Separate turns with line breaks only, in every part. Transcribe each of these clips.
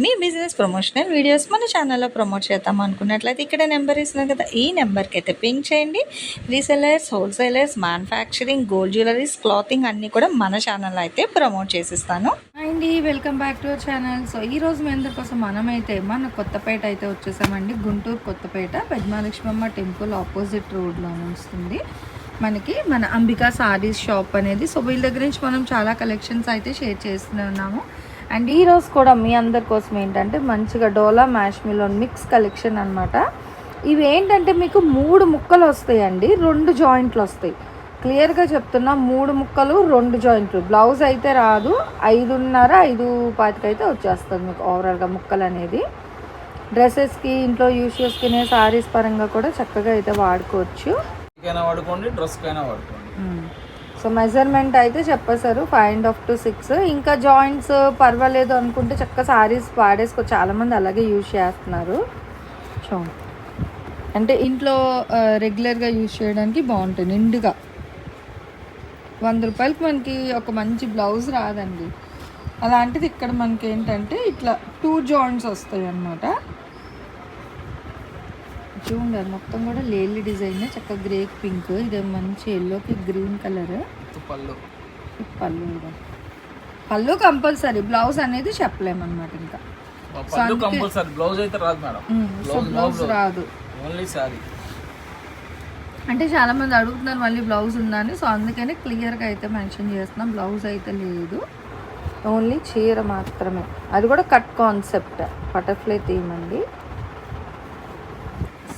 మీ business promotional videos మన ఛానల్లో promote చేద్దాం అనుకున్నట్లయితే ఇక్కడ నెంబర్ ఇస్తున్నాం కదా. ఈ నెంబర్కి అయితే పింక్ చేయండి. Resellers wholesalers manufacturing gold jewelleries clothing అన్నీ కూడా మన ఛానల్లో అయితే ప్రమోట్ చేసిస్తాను. అండి welcome back to our channel so ఈ రోజు మీ అందరి కోసం మనమైతే మన కొత్తపేట అయితే వచ్చేసామండి. గుంటూరు కొత్తపేట పెద్దమహాలక్ష్మమ్మ టెంపుల్ ఆపోజిట్ రోడ్లో వస్తుంది. మనకి మన అంబికా సారీస్ షాప్ అనేది. సో వీళ్ళ దగ్గర నుంచి మనం చాలా కలెక్షన్స్ అయితే షేర్ చేస్తూనే ఉన్నాము. అండ్ ఈ రోజు కూడా మీ అందరి కోసం ఏంటంటే మంచిగా డోలా మ్యాష్ మిలోన్ మిక్స్ కలెక్షన్ అన్నమాట. ఇవి ఏంటంటే మీకు మూడు ముక్కలు వస్తాయండి రెండు జాయింట్లు వస్తాయి. క్లియర్గా చెప్తున్నా మూడు ముక్కలు రెండు జాయింట్లు. బ్లౌజ్ అయితే రాదు ఐదున్నర ఐదు పాతికి అయితే వచ్చేస్తుంది మీకు ఓవరాల్గా ముక్కలు అనేది. డ్రెస్సెస్కి ఇంట్లో యూస్ చేసుకునే సారీస్ పరంగా కూడా చక్కగా అయితే వాడుకోవచ్చు.
వాడుకోండి డ్రెస్కైనా వాడుకోండి.
సో మెజర్మెంట్ అయితే చెప్పేశారు five and half to six ఇంకా జాయింట్స్ పర్వాలేదు అనుకుంటే చక్కగా సారీస్ వాడేసుకో చాలామంది అలాగే యూజ్ చేస్తున్నారు. సో అంటే ఇంట్లో రెగ్యులర్గా యూజ్ చేయడానికి బాగుంటుంది నిండుగా. వంద రూపాయలకి మనకి ఒక మంచి బ్లౌజ్ రాదండి. అలాంటిది ఇక్కడ మనకి ఏంటంటే ఇట్లా టూ జాయింట్స్ వస్తాయి అన్నమాట చూడండి అది మొత్తం కూడా లేలి డిజైన్. చక్కగా గ్రే పింక్. ఇది మంచి ఎల్లోకి గ్రీన్ కలర్.
పళ్ళు.
పళ్ళు కూడా. పళ్ళు కంపల్సరీ. బ్లౌజ్ అనేది చెప్పలేమన్నమాట ఇంకా.
బ్లౌజ్ అయితే రాదు మేడం.
సో బ్లౌజ్ రాదు.
ఓన్లీ సారీ
అంటే చాలా మంది అడుగుతున్నారు మళ్ళీ బ్లౌజ్ ఉందని సో అందుకనే క్లియర్గా అయితే మెన్షన్ చేస్తున్నాం. బ్లౌజ్ అయితే లేదు. ఓన్లీ చీర మాత్రమే. అది కూడా కట్ కాన్సెప్ట్. బటర్ఫ్లై థీమ్ అండి.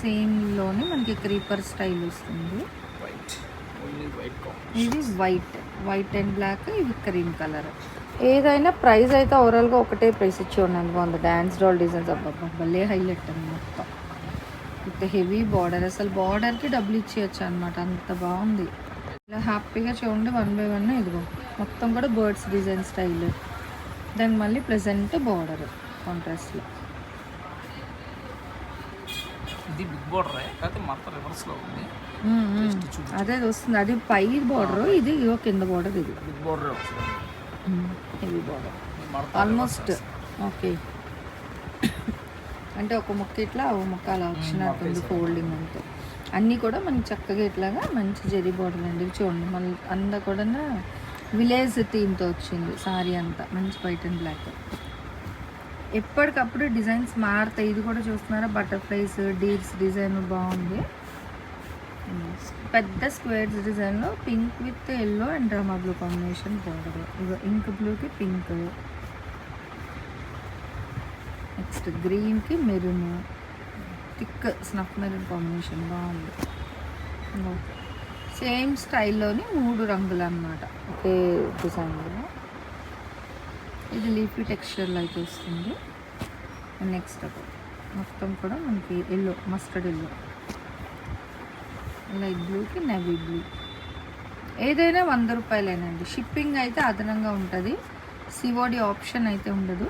సేమ్లోనే మనకి క్రీపర్ స్టైల్ వస్తుంది. ఇది వైట్. వైట్ అండ్ బ్లాక్ ఇది క్రీమ్ కలర్. ఏదైనా ప్రైస్ అయితే ఓవరాల్గా ఒకటే ప్రైస్ ఇచ్చి ఉన్నాను బాగుంది డ్యాన్స్ డాల్ డిజైన్స్. అబ్బా భలే హైలైట్ అండి మొత్తం. With heavy border. అసలు బార్డర్కి డబ్బులు ఇచ్చేయచ్చు అనమాట అంత బాగుంది. ఇలా హ్యాపీగా చూడండి వన్ బై వన్ ఇదిగో. మొత్తం కూడా బర్డ్స్ డిజైన్ స్టైల్. దానికి మళ్ళీ ప్రెసెంట్ బార్డర్ కాంట్రాస్ట్లో.
ఇది బిగ్ బోర్డర్ కాకపోతే మొత్తం రివర్స్లో ఉంది
అదే వస్తుంది. అది పై బార్డర్ ఇది కింద బార్డర్ ఇది.
Big border
heavy border. Almost okay. అంటే ఒక ముక్క ఇట్లా ఒక ముక్క అలా వచ్చినట్టుంది ఫోల్డింగ్ అంతే. అన్నీ కూడా మనకి చక్కగా ఇట్లాగా మంచి జరీ బార్డర్ అండి. చూడండి మళ్ళీ అంతా కూడా విలేజ్ థీమ్తో వచ్చింది సారీ అంతా. మంచి వైట్ అండ్ బ్లాక్. ఎప్పటికప్పుడు డిజైన్స్ మారుతాయి. ఇది కూడా చూస్తున్నారా? బటర్ఫ్లైస్ డీప్స్ డిజైన్ బాగుంది. పెద్ద స్క్వేర్స్ డిజైన్లో పింక్ విత్ ఎల్లో అండ్ డ్రామా బ్లూ కాంబినేషన్ బాగుంటుంది ఇగో ఇంక్ బ్లూకి పింక్. నెక్స్ట్ గ్రీన్కి మెరూన్. థిక్ స్నఫ్ మెరూన్ కాంబినేషన్ బాగుంది. సేమ్ స్టైల్లోని మూడు రంగులు అన్నమాట ఒకే డిజైన్లో. ఇది లీఫీ టెక్స్చర్లో అయితే వస్తుంది. నెక్స్ట్ మొత్తం కూడా మనకి ఎల్లో మస్టర్డ్ ఎల్లో లైట్ బ్లూకి నెవీ బ్లూ ఏదైనా వంద రూపాయలేనండి. షిప్పింగ్ అయితే అదనంగా ఉంటుంది. సివోడి ఆప్షన్ అయితే ఉండదు.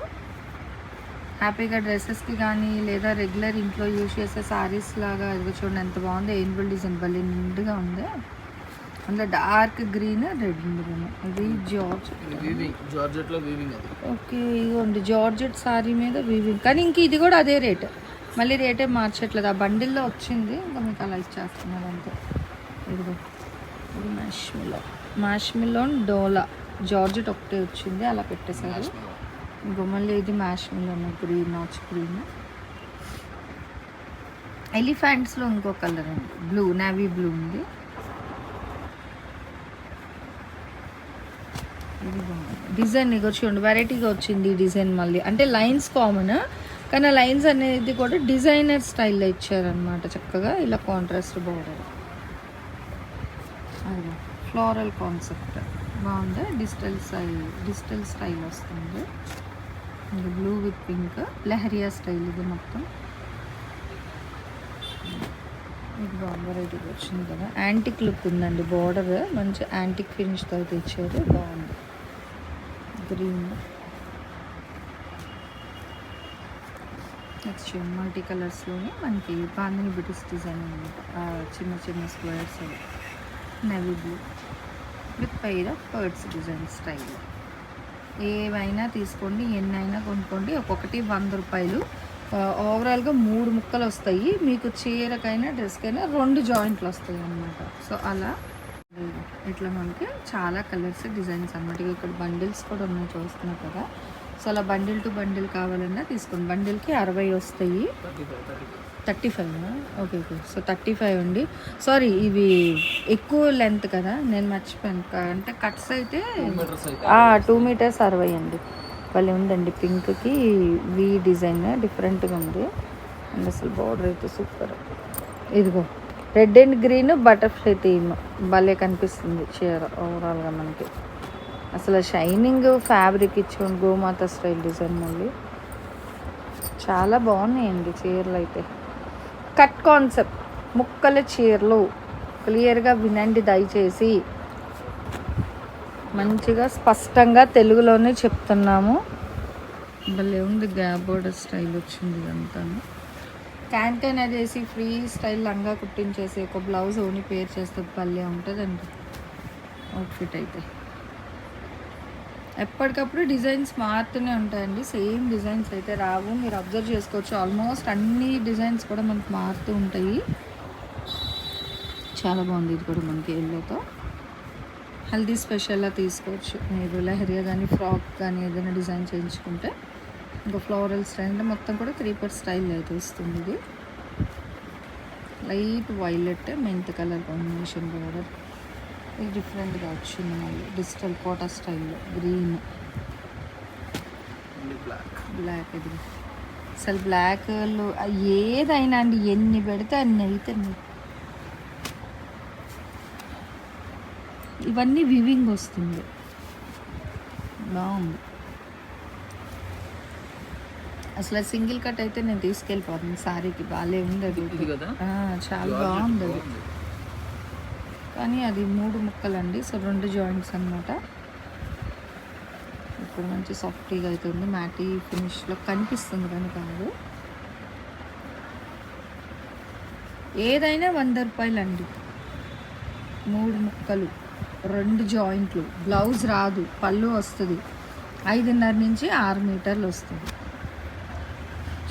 హ్యాపీగా డ్రెస్సెస్కి కానీ లేదా రెగ్యులర్ ఇంట్లో యూజ్ చేసే సారీస్ లాగా ఇదిగో చూడండి ఎంత బాగుంది. ఎయిన్బుల్ డిజైన్ భలే నిండుగా ఉంది. అందులో డార్క్ గ్రీన్ రెడ్ గ్రీన్ ఇది జార్జ్.
జార్జెట్లో వీవింగ్ అది.
ఓకే ఇదిగోండి జార్జెట్ సారీ మీద వీవింగ్ కానీ ఇంక ఇది కూడా అదే రేట్. మళ్ళీ రేటే మార్చట్లేదు. ఆ బండిల్లో వచ్చింది ఇంకా మీకు అలా ఇచ్చేస్తున్నారు అంతే. ఇదిగో ఇది మ్యాష్మిలో మ్యాష్మిలో డోలా జార్జెట్ ఒకటే వచ్చింది అలా పెట్టేశారు. ఇంకో మళ్ళీ ఇది మ్యాష్మిలో గ్రీన్ నాచ్ గ్రీన్ ఎలిఫెంట్స్లో ఇంకో కలర్ అండి బ్లూ నావీ బ్లూ ఉంది ఇది బాగుంది డిజైన్ ఇక చూడండి వెరైటీగా వచ్చింది ఈ డిజైన్ మళ్ళీ. అంటే లైన్స్ కామన్ కానీ ఆ లైన్స్ అనేది కూడా డిజైనర్ స్టైల్లో ఇచ్చారనమాట చక్కగా. ఇలా కాంట్రాస్ట్ బార్డర్ అది ఫ్లోరల్ కాన్సెప్ట్ బాగుంది? డిజిటల్ స్టైల్ డిజిటల్ స్టైల్ వస్తుంది. Blue with pink leheriya style ఇది మొత్తం. ఇది బాగా వెరైటీగా వచ్చింది కదా. యాంటిక్ లుక్ ఉందండి బార్డర్ మంచి యాంటిక్ ఫినిష్తో అయితే ఇచ్చారు. బాగుంది. గ్రీన్ నెక్స్ట్ మల్టీ కలర్స్లోనే మనకి బాందిని బ్రిటిష్ డిజైన్ అనమాట చిన్న చిన్న స్క్వేర్స్ అవి నెవీ బ్లూ విత్ పైద బర్డ్స్ డిజైన్ స్టైల్ ఏవైనా తీసుకోండి ఎన్నైనా కొనుక్కోండి. ఒక్కొక్కటి వంద రూపాయలు. ఓవరాల్గా మూడు ముక్కలు వస్తాయి మీకు చీరకైనా డ్రెస్కైనా రెండు జాయింట్లు వస్తాయి అన్నమాట సో అలా Hmm. ఇట్లా మనకి చాలా కలర్స్ డిజైన్స్ అన్నమాట. ఇవి ఇక్కడ బండిల్స్ కూడా ఉన్నాయి చూస్తున్నారు కదా. సో అలా బండిల్ టు బండిల్ కావాలన్నా తీసుకోండి. బండిల్కి అరవై వస్తాయి.
Thirty five
okay okay so thirty five అండి సారీ ఇవి ఎక్కువ లెంత్ కదా? నేను మర్చిపోయాను. అంటే కట్స్ అయితే టూ మీటర్స్ అరవై అండి. వాళ్ళు ఉందండి. పింక్కి వి డిజైన్ డిఫరెంట్గా ఉంది. అండ్ అసలు బార్డర్ అయితే సూపర్. ఇదిగో. Red and green butterfly theme. భలే కనిపిస్తుంది చీర ఓవరాల్గా మనకి. అసలు షైనింగ్ ఫ్యాబ్రిక్ ఇచ్చుకోండి గోమాత స్టైల్ డిజైన్ మళ్ళీ. చాలా బాగున్నాయండి చీరలు అయితే. Cut concept. ముక్కల చీరలు. క్లియర్గా వినండి దయచేసి. మంచిగా స్పష్టంగా తెలుగులోనే చెప్తున్నాము. భలే ఉంది గ్యాప్ బోర్డర్ స్టైల్ వచ్చింది అంతా క్యాన్ క్యాన్ అదేసి ఫ్రీ స్టైల్ లంగా కుట్టించేసి ఒక బ్లౌజ్ ఓని పేర్ చేస్తే భలే ఉంటుందండి. అవుట్ఫిట్ అయితే. ఎప్పటికప్పుడు డిజైన్స్ మారుతూనే ఉంటాయండి. సేమ్ డిజైన్స్ అయితే రావు. మీరు అబ్జర్వ్ చేసుకోవచ్చు. ఆల్మోస్ట్ అన్ని డిజైన్స్ కూడా మనకు మారుతూ ఉంటాయి. చాలా బాగుంది. ఇది కూడా మనకి ఎల్లోతో. హెల్దీ స్పెషల్లా తీసుకోవచ్చు. మీరు లెహరియా కానీ ఫ్రాక్ కానీ ఏదైనా డిజైన్ చేయించుకుంటే. ఇంకా ఫ్లోరల్ స్టైల్ అంటే మొత్తం కూడా త్రీ పర్ స్టైల్ అయితే ఇస్తుంది. ఇది light violet mint colour combination border ఇది డిఫరెంట్గా వచ్చింది మళ్ళీ. డిజిటల్ కోటా స్టైల్లో గ్రీన్
బ్లాక్
బ్లాక్ ఇది. అసలు బ్లాక్ ఏదైనా అండి ఎన్ని పెడితే అన్ని అయితే ఇవన్నీ వివింగ్ వస్తుంది. బాగుంది. అసలు సింగిల్ కట్ అయితే నేను తీసుకెళ్ళిపోతాను. సారీకి బాగాలే ఆ, చాలా బాగుంది అది. కానీ అది మూడు ముక్కలండి. సో రెండు జాయింట్స్ అన్నమాట. ఇప్పుడు మంచి సాఫ్టీగా అయితే ఉంది మ్యాటీ ఫినిష్లో కనిపిస్తుంది కానీ కాదు. ఏదైనా వంద రూపాయలు అండి మూడు ముక్కలు రెండు జాయింట్లు. బ్లౌజ్ రాదు పళ్ళు వస్తుంది. ఐదున్నర నుంచి ఆరు మీటర్లు వస్తుంది.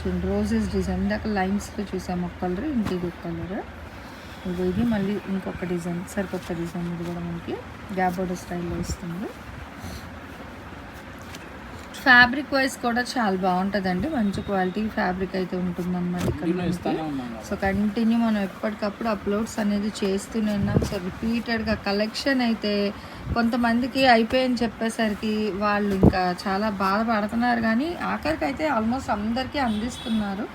చూడండి రోజెస్ డిజైన్. ఇందాక లైన్స్లో చూసాము ఒక కలర్ ఇంటిది ఒక కలర్ ఇది మళ్ళీ ఇంకొక డిజైన్ సరికొత్త డిజైన్ ఇది కూడా మనకి. గ్యాబోర్డర్ స్టైల్లో వస్తుంది. ఫ్యాబ్రిక్ వైజ్ కూడా చాలా బాగుంటుందండి. మంచి క్వాలిటీ ఫ్యాబ్రిక్ అయితే ఉంటుందన్నమాట ఇక్కడ. సో కంటిన్యూ మనం ఎప్పటికప్పుడు అప్లోడ్స్ అనేది చేస్తూనే ఉన్నాం. సో రిపీటెడ్గా కలెక్షన్ అయితే కొంతమందికి అయిపోయని చెప్పేసరికి వాళ్ళు ఇంకా చాలా బాధపడుతున్నారు. కానీ ఆఖరికి అయితే ఆల్మోస్ట్ అందరికీ అందిస్తున్నారు.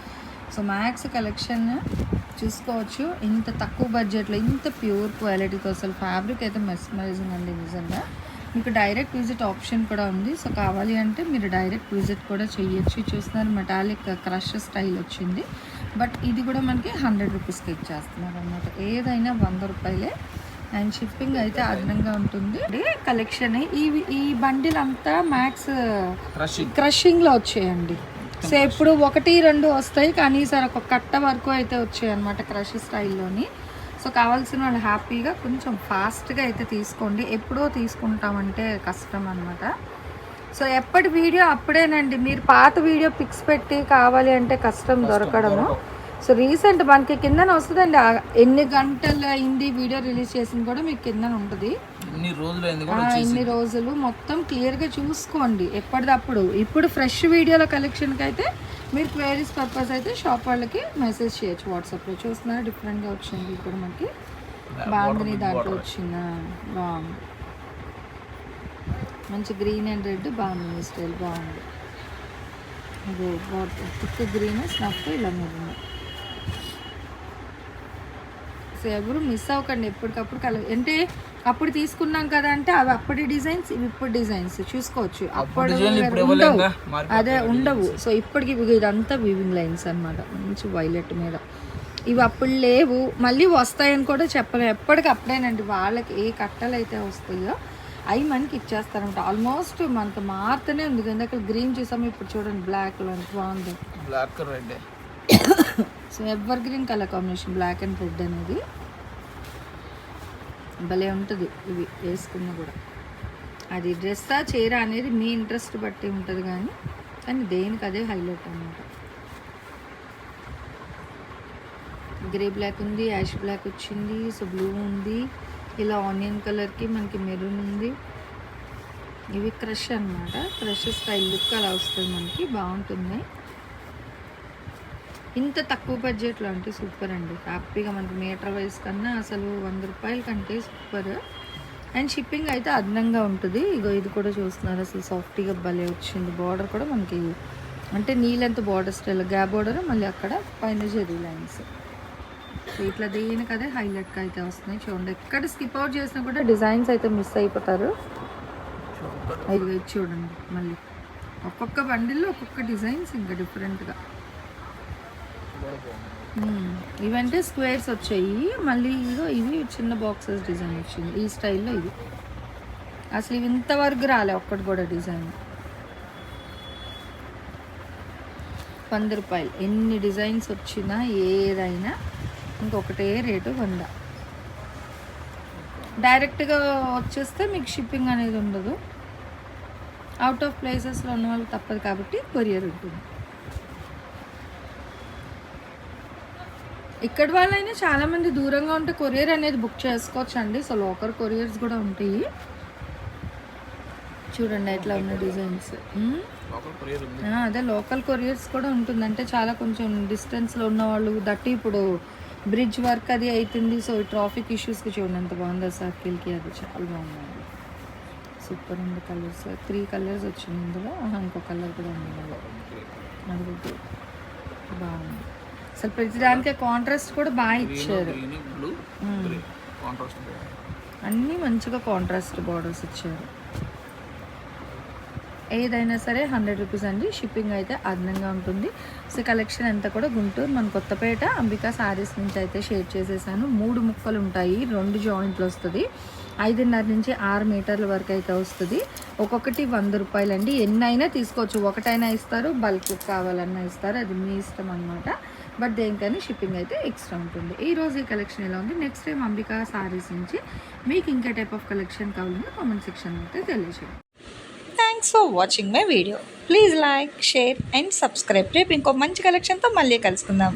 సో మ్యాక్స్ కలెక్షన్ చూసుకోవచ్చు. ఇంత తక్కువ బడ్జెట్లో ఇంత ప్యూర్ క్వాలిటీతో అసలు ఫ్యాబ్రిక్ అయితే మెస్మరైజింగ్ అండి నిజంగా. మీకు డైరెక్ట్ విజిట్ ఆప్షన్ కూడా ఉంది. సో కావాలి అంటే మీరు డైరెక్ట్ విజిట్ కూడా చేయొచ్చు చూస్తున్నారు మెటాలిక్ క్రష్ స్టైల్ వచ్చింది. బట్ ఇది కూడా మనకి హండ్రెడ్ రూపీస్కి ఇచ్చేస్తున్నారు అనమాట ఏదైనా వంద రూపాయలే. అండ్ షిప్పింగ్ అయితే అదనంగా ఉంటుంది. కలెక్షన్ ఈ ఈ బండిల్ అంతా మ్యాక్స్
క్రషింగ్.
క్రషింగ్లో వచ్చాయండి. సో ఇప్పుడు ఒకటి రెండు వస్తాయి. కానీ సార్ ఒక కట్ట వరకు అయితే వచ్చాయి అనమాట క్రష్ స్టైల్లోని. సో కావాల్సిన వాళ్ళు హ్యాపీగా కొంచెం ఫాస్ట్గా అయితే తీసుకోండి. ఎప్పుడో తీసుకుంటామంటే కష్టం అనమాట సో ఎప్పటి వీడియో అప్పుడేనండి. మీరు పాత వీడియో పిక్స్ పెట్టి కావాలి అంటే కష్టం దొరకడము. సో రీసెంట్ మనకి కిందన వస్తుందండి. ఎన్ని గంటలు అయింది వీడియో రిలీజ్ చేసింది కూడా మీకు కిందన ఉంటుంది.
ఇన్ని రోజులు
మొత్తం క్లియర్గా చూసుకోండి. ఎప్పటిదప్పుడు. ఇప్పుడు ఫ్రెష్ వీడియోల కలెక్షన్కి అయితే మీరు క్వైరీస్ పర్పస్ అయితే షాప్ వాళ్ళకి మెసేజ్ చేయొచ్చు. వాట్సాప్లో చూస్తున్నారు డిఫరెంట్గా వచ్చింది ఇప్పుడు మనకి. బాగుంది దాంట్లో వచ్చిన బాగుంది మంచి గ్రీన్ అండ్ రెడ్ బాగుంది స్టైల్ బాగుంది. ఇది థిక్ గ్రీన్ స్నఫ్ ఇలా మీద ఉంది సో ఎవరు మిస్ అవ్వకండి ఎప్పటికప్పుడు కల అంటే అప్పుడు తీసుకున్నాం కదా అంటే అవి అప్పటి డిజైన్స్ ఇవి ఇప్పుడు డిజైన్స్. చూసుకోవచ్చు. అప్పుడు ఉండవు. అదే ఉండవు. సో ఇప్పటికి ఇదంతా వీవింగ్ లైన్స్ అన్నమాట. మంచి వైలెట్ మీద. ఇవి అప్పుడు లేవు. మళ్ళీ వస్తాయని కూడా చెప్పలేము ఎప్పటికి అప్పుడేనండి. వాళ్ళకి ఏ కట్టలు అయితే వస్తాయో అవి మనకి ఇచ్చేస్తారంట ఆల్మోస్ట్ మనకి మారుతూనే ఉంది. ఇందాక గ్రీన్ చూసాము. ఇప్పుడు చూడండి బ్లాక్ బాగుంది.
Black red
so evergreen colour combination black and red అనేది భలే ఉంటుంది ఇవి వేసుకున్నా కూడా. అది డ్రెస్సా చీర అనేది మీ ఇంట్రెస్ట్ బట్టి ఉంటుంది కానీ కానీ దేనికి అదే హైలైట్ అనమాట గ్రే బ్లాక్ ఉంది యాష్ బ్లాక్ వచ్చింది సో బ్లూ ఉంది ఇలా ఆనియన్ కలర్కి మనకి మెరూన్ ఉంది. ఇవి క్రష్ అన్నమాట. క్రష్ స్టైల్ లుక్ అలా వస్తుంది మనకి బాగుంటుంది. ఇంత తక్కువ బడ్జెట్లో అంటే సూపర్ అండి. హ్యాపీగా మనకి మీటర్ వైజ్ కన్నా అసలు వంద రూపాయల కంటే సూపర్. అండ్ షిప్పింగ్ అయితే అదనంగా ఉంటుంది. ఇగో ఇది కూడా చూస్తున్నారు అసలు సాఫ్ట్గా భలే వచ్చింది. బార్డర్ కూడా మనకి అంటే నీళ్ళంత బార్డర్ స్టైల్. గ్యాప్ బార్డర్ మళ్ళీ అక్కడ పైన జెరీ లైన్స్. ఇట్లా దేనికి అదే హైలైట్గా అయితే వస్తున్నాయి చూడండి. ఎక్కడ స్కిప్ అవుట్ చేసినా కూడా డిజైన్స్ అయితే మిస్ అయిపోతారు. ఇది చూడండి మళ్ళీ. ఒక్కొక్క బండిల్లో ఒక్కొక్క డిజైన్స్ ఇంకా డిఫరెంట్గా. Hmm. ఇవంటే స్క్వేర్స్ వచ్చాయి. మళ్ళీ ఇగో ఇవి చిన్న బాక్సెస్ డిజైన్ వచ్చింది. ఈ స్టైల్లో ఇది. అసలు ఇవి ఇంతవరకు రాలే ఒక్కటి కూడా డిజైన్ వంద రూపాయలు. ఎన్ని డిజైన్స్ వచ్చినా ఏదైనా ఇంకొకటే రేటు వంద. డైరెక్ట్గా వచ్చేస్తే మీకు షిప్పింగ్ అనేది ఉండదు. అవుట్ ఆఫ్ ప్లేసెస్లో ఉన్న వాళ్ళు తప్పదు కాబట్టి కొరియర్ ఉంటుంది. ఇక్కడ వాళ్ళైనా చాలా మంది దూరంగా ఉంటే కొరియర్ అనేది బుక్ చేసుకోవచ్చు అండి సో లోకల్ కొరియర్స్ కూడా ఉంటాయి. చూడండి ఎట్లా ఉన్న డిజైన్స్. అదే లోకల్ కొరియర్స్ కూడా ఉంటుంది అంటే చాలా కొంచెం డిస్టెన్స్లో ఉన్న వాళ్ళు దట్టి ఇప్పుడు బ్రిడ్జ్ వర్క్ అది అవుతుంది సో ట్రాఫిక్ ఇష్యూస్కి చూడండి ఎంత బాగుందో సర్కిల్కి అది చాలా బాగుంది సూపర్ ఉంది కలర్స్ త్రీ కలర్స్ వచ్చింది ఇందులో. ఇంకో కలర్ కూడా ఉంది అది బాగుంది. అసలు ప్రతిదానికి కాంట్రాస్ట్ కూడా బాగా ఇచ్చారు. అన్నీ మంచిగా కాంట్రాస్ట్ బార్డర్స్ ఇచ్చారు. ఏదైనా సరే హండ్రెడ్ రూపీస్ అండి. షిప్పింగ్ అయితే అదనంగా ఉంటుంది. సో కలెక్షన్ అంతా కూడా గుంటూరు మన కొత్తపేట అంబికా సారీస్ నుంచి అయితే షేర్ చేసేసాను. మూడు ముక్కలు ఉంటాయి. రెండు జాయింట్లు వస్తుంది. ఐదున్నర నుంచి ఆరు మీటర్ల వరకు అయితే వస్తుంది. ఒక్కొక్కటి వంద రూపాయలు అండి ఎన్నైనా తీసుకోవచ్చు. ఒకటైనా ఇస్తారు. బల్క్ కావాలన్నా ఇస్తారు. అది మీ ఇష్టం అనమాట బట్ దేనికైనా షిప్పింగ్ అయితే ఎక్స్ట్రా ఉంటుంది. ఈ రోజు ఈ కలెక్షన్ ఎలా ఉంది? నెక్స్ట్ టైం అంబికా సారీస్ నుంచి మీకు ఇంకా టైప్ ఆఫ్ కలెక్షన్ కావాలని కామెంట్ సెక్షన్ అయితే తెలియజేయండి. Thanks for watching my video please like share and subscribe రేపు ఇంకో మంచి కలెక్షన్తో మళ్ళీ కలుసుకుందాం.